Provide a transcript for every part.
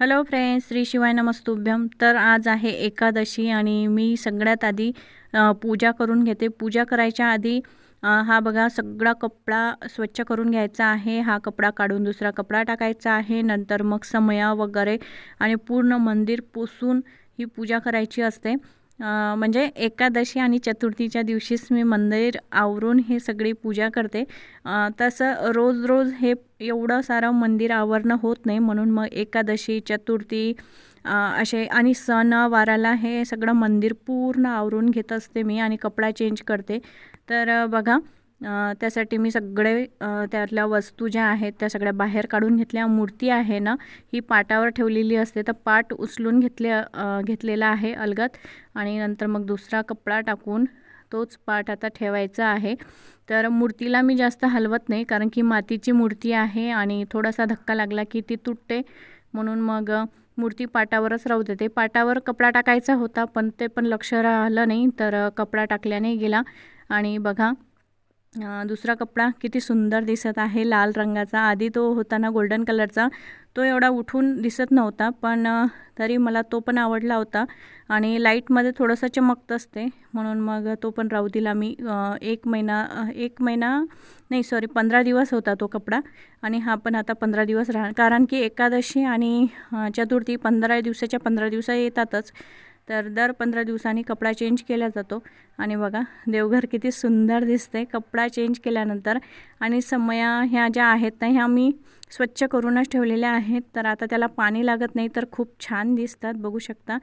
Hello friends Shri शिवाय नमस्तुभ्यम. तर आज आहे एकादशी आणि मी सगळ्यात आधी पूजा करून घेते. पूजा करायच्या आधी हा बघा सगळा कपडा स्वच्छ करून घ्यायचा आहे. हा कपडा काढून दुसरा कपडा टाकायचा आहे. नंतर मग समया वगैरे आणि पूर्ण मंदिर पुसून ही पूजा करायची असते. म्हणजे एकादशी आणि चतुर्थीच्या दिवशीच मी मंदिर आवरून हे सगळी पूजा करते. तसं रोज रोज हे एवढं सारं मंदिर आवरणं होत नाही म्हणून मग एकादशी चतुर्थी असे आणि सणवाराला हे सगळं मंदिर पूर्ण आवरून घेत असते मी आणि कपडा चेंज करते. तर बघा त्यासाठी मी सगळे त्यातल्या वस्तू ज्या आहेत त्या सगळ्या बाहेर काढून घेतल्या. मूर्ती आहे ना ही पाटावर ठेवलेली असते. तर पाट उचलून घेतले घेतलेला आहे अलगत आणि नंतर मग दुसरा कपडा टाकून तोच पाट आता ठेवायचा आहे. तर मूर्तीला मी जास्त हलवत नाही कारण की मातीची मूर्ती आहे आणि थोडासा धक्का लागला की ती तुटते. म्हणून मग मूर्ती पाटावरच राहू देते. पाटावर कपडा टाकायचा होता पण ते पण लक्ष राहिलं नाही. तर कपडा टाकल्याने गेला. आणि बघा दुसरा कपडा किती सुंदर दिसत आहे लाल रंगाचा. आधी तो होता ना गोल्डन कलरचा तो एवढा उठून दिसत नव्हता पण तरी मला तो पण आवडला होता. आणि लाईटमध्ये थोडंसं चमकत असते. म्हणून मग तो पण राहू दिला मी. एक महिना एक महिना नाही सॉरी पंधरा दिवस होता तो कपडा. आणि हा पण आता पंधरा दिवस राहणार कारण की एकादशी आणि चतुर्थी पंधरा दिवसाच्या पंधरा दिवसा येतातच. तर दर पंधरा दिवसांनी कपडा चेंज केला जातो. आणि बघा देवघर किती सुंदर दिसते कपडा चेंज केल्यानंतर आणि समया ह्या ज्या आहेत ना ह्या मी स्वच्छ करूनच ठेवलेल्या आहेत. तर आता त्याला पाणी लागत नाही तर खूप छान दिसतात. बघू शकता.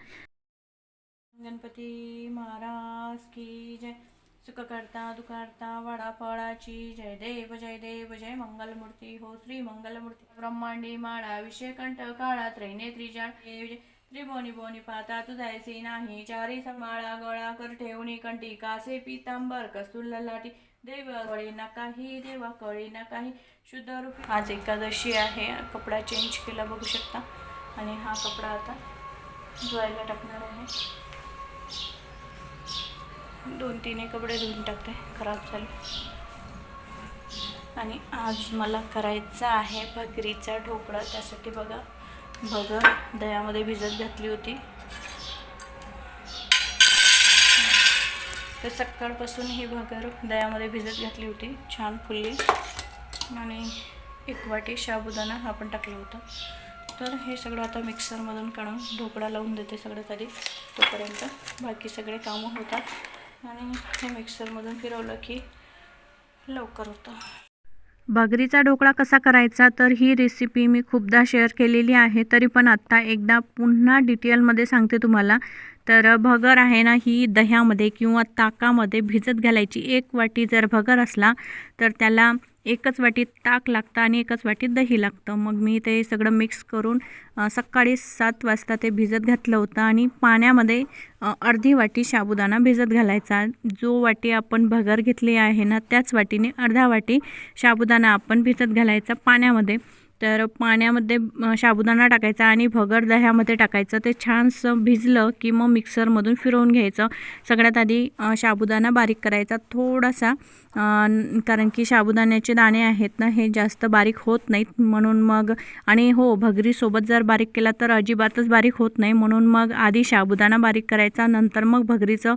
गणपती महाराज की जय. सुखकर्ता दुखार्ता दुखारता जय देव जय देव जय मंगलमूर्ती. हो श्री मंगलमूर्ती. ब्रह्मांडी माळा विषय कंठ काळा त्रैनेत्री जाळ. देव जय. त्रिभुवनी बोनी पाहता तुझायचे नाही चारी माळा गळा कर ठेवणी कंटी कासे पितांबर कस्तुल लाटी देव कळी ना काही देवा कळी ना काही. शुद्ध रूप. आज एकादशी आहे. कपडा चेंज केला बघू शकता. आणि हा कपडा आता धुवायला टाकणार आहे. दोन तीन कपडे धुवून टाकते. खराब झाले. आणि आज मला करायचं आहे भगरीचा ढोकळा. त्यासाठी बघा. भगर दह्यामध्ये भिजत घातली होती. तर सकाळपासून ही भगर दह्यामध्ये भिजत घातली होती. छान फुलली. आणि एक वाटी शाबुदाना हा पण टाकला होता. तर हे सगळं आता मिक्सरमधून काढून ढोकळा लावून देते सगळ्यात आधी तोपर्यंत बाकी सगळे कामं होतात. आणि हे मिक्सरमधून फिरवलं की लवकर होतं. भाकरीचा ढोकळा कसा करायचा? तर ही रेसिपी मी खूपदा शेअर केलेली आहे. तरी पण आत्ता एकदा पुन्हा डिटेलमध्ये सांगते तुम्हाला. तर भगर आहे ना ही दह्यामध्ये किंवा ताकामध्ये भिजत घालायची. एक वाटी जर भगर असला तर त्याला एकच वाटी ताक लागतं आणि एकच वाटीत दही लागतं. मग मी ते सगळं मिक्स करून सकाळी सात वाजता ते भिजत घातलं होतं आणि पाण्यामध्ये अर्धी वाटी साबुदाणा भिजत घालायचा. जो वाटी आपण भगर घेतली आहे ना त्याच वाटीने अर्धा वाटी साबुदाणा आपण भिजत घालायचा पाण्यामध्ये. तर पाण्यामध्ये साबुदाणा टाकायचा आणि भगर दह्यामध्ये टाकायचं. ते छानसं भिजलं की मग मिक्सरमधून फिरवून घ्यायचं. सगळ्यात आधी साबुदाणा बारीक करायचा थोडासा कारण की साबुदाण्याचे दाणे आहेत ना हे जास्त बारीक होत नाहीत. म्हणून मग आणि हो भगरीसोबत जर बारीक केला तर अजिबातच बारीक होत नाही. म्हणून मग आधी साबुदाणा बारीक करायचा नंतर मग भगरीचं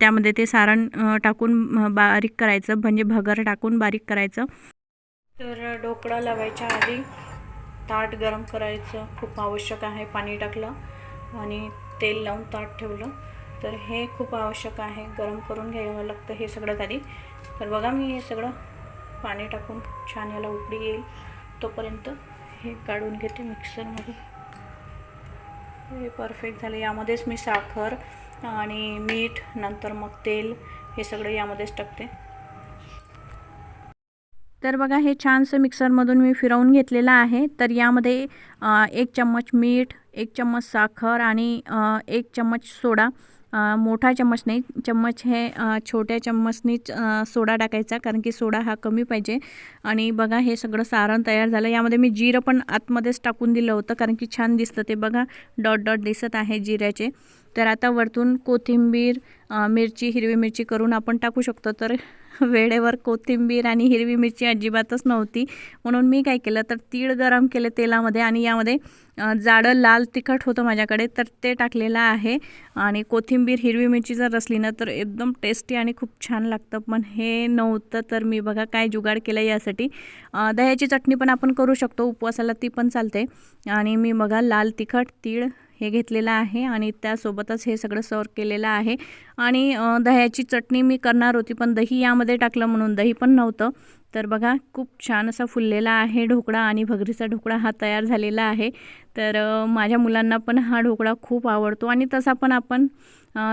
त्यामध्ये ते सारण टाकून बारीक करायचं. म्हणजे भगर टाकून बारीक करायचं. तर ढोकळा लावायच्या आधी ताट गरम करायचं. खूप आवश्यक आहे पाणी टाकलं आणि तेल लावून ताट ठेवलं. तर हे खूप आवश्यक आहे. गरम करून घ्यावं लागतं हे सगळ्यात आधी. तर बघा मी हे सगळं पाणी टाकून छान याला उकडी येईल. तोपर्यंत हे काढून घेते मिक्सरमध्ये. हे परफेक्ट झालं. यामध्येच मी साखर आणि मीठ नंतर मग तेल हे सगळं यामध्येच टाकते. तर बघा हे छानसं मिक्सरमधून मी फिरवून घेतलेलं आहे. तर यामध्ये एक चम्मच मीठ एक चम्मच साखर आणि एक चम्मच सोडा. मोठा चम्मच नाही चम्मच हे छोट्या चम्मचनीच सोडा टाकायचा कारण की सोडा हा कमी पाहिजे. आणि बघा हे सगळं सारण तयार झालं. यामध्ये मी जिरं पण आतमध्येच टाकून दिलं होतं कारण की छान दिसतं ते बघा. डॉट डॉट दिसत आहे जिऱ्याचे. तर आता वरतून कोथिंबीर मिरची हिरवी मिरची करून आपण टाकू शकतो. तर वेळेवर कोथिंबीर आणि हिरवी मिरची अजिबातच नव्हती. म्हणून मी काय केलं तर तीळ गरम केले तेलामध्ये आणि यामध्ये जाडं लाल तिखट होतं माझ्याकडे तर ते टाकलेलं आहे. आणि कोथिंबीर हिरवी मिरची जर असली ना तर एकदम टेस्टी आणि खूप छान लागतं. पण हे नव्हतं तर मी बघा काय जुगाड केलं यासाठी. दह्याची चटणी पण आपण करू शकतो उपवासाला ती पण चालते. आणि मी बघा लाल तिखट तीळ हे घेतलेलं आहे आणि त्यासोबतच हे सगळं सर्व केलेलं आहे. आणि दह्याची चटणी मी करणार होती पण दही यामध्ये टाकलं म्हणून दही पण नव्हतं. तर बघा खूप छान असा फुललेला आहे ढोकळा आणि भगरीचा ढोकळा हा तयार झालेला आहे. तर माझ्या मुलांना पण हा ढोकळा खूप आवडतो आणि तसा पण आपण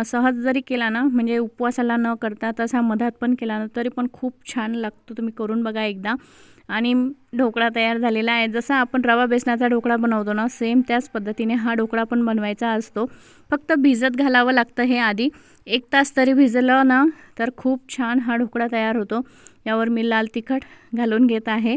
सहज जरी केला ना म्हणजे उपवासाला न करता तसा मधात पण केला ना तरी पण खूप छान लागतो. तुम्ही करून बघा एकदा. आणि ढोकळा तयार झालेला आहे. जसा आपण रवा बेसनाचा ढोकळा बनवतो ना सेम त्याच पद्धतीने हा ढोकळा पण बनवायचा असतो. फक्त भिजत घालावं लागतं हे आधी. एक तास तरी भिजलं ना तर खूप छान हा ढोकळा तयार होतो. यावर मी लाल तिखट घालून घेत आहे.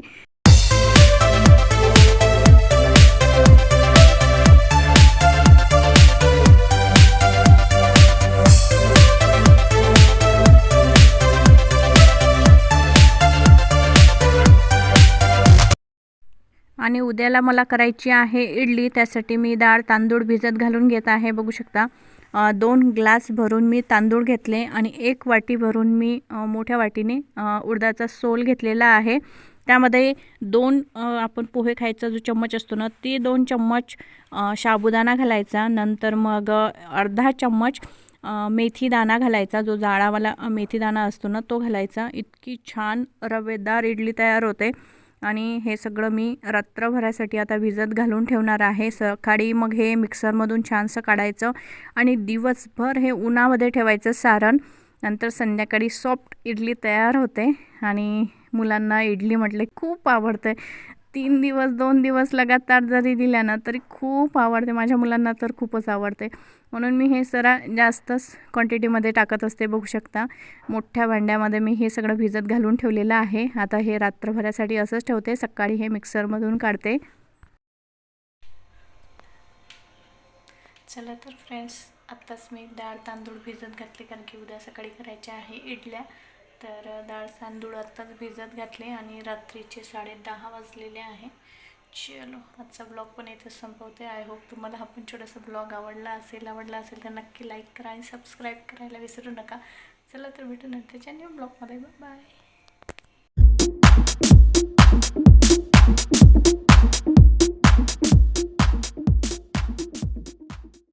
आणि उद्याला मला करायची आहे इडली त्यासाठी मी डाळ तांदूळ भिजत घालून घेत आहे. बघू शकता दोन ग्लास भरून मी तांदूळ घेतले आणि एक वाटी भरून मी मोठ्या वाटीने उडदाचा सोल घेतलेला आहे. त्यामध्ये दोन आपण पोहे खायचा जो चम्मच असतो ना ते दोन चम्मच साबुदाणा घालायचा. नंतर मग अर्धा चम्मच अ, मेथी दाणा घालायचा. जो जाळावाला अ, मेथी दाणा असतो ना तो घालायचा. इतकी छान रवेदार इडली तयार होते. आणि हे सगळं मी रात्रभरासाठी आता भिजत घालून ठेवणार आहे. सकाळी मग हे मिक्सरमधून छानसं काढायचं आणि दिवसभर हे उन्हामध्ये ठेवायचं सारण. नंतर संध्याकाळी सॉफ्ट इडली तयार होते आणि मुलांना इडली म्हटले खूप आवडते. तीन दिवस दोन दिवस लगातार जरी दिल्या ना तरी खूप आवडते. माझ्या मुलांना तर खूपच आवडते. म्हणून मी हे सरा जास्तच क्वांटिटीमध्ये टाकत असते बघू शकता. मोठ्या भांड्यामध्ये मी हे सगळं भिजत घालून ठेवलेलं आहे. आता हे रात्रभरासाठी असंच ठेवते. सकाळी हे मिक्सरमधून काढते. चला तर फ्रेंड्स आत्ताच मी डाळ तांदूळ भिजत घातले कारण की उद्या सकाळी करायचे आहे इडल्या. तर डाळ तांदूळ आत्ताच भिजत घातले आणि रात्रीचे साडे दहा वाजलेले आहे. चलो आजचा ब्लॉग पण इथं संपवते. आय होप तुम्हाला हा पण छोटासा ब्लॉग आवडला असेल आवडला असेल तर नक्की लाईक करा आणि सबस्क्राईब करायला विसरू नका. चला तर भेटू नंतरच्या न्यू ब्लॉगमध्ये. बाय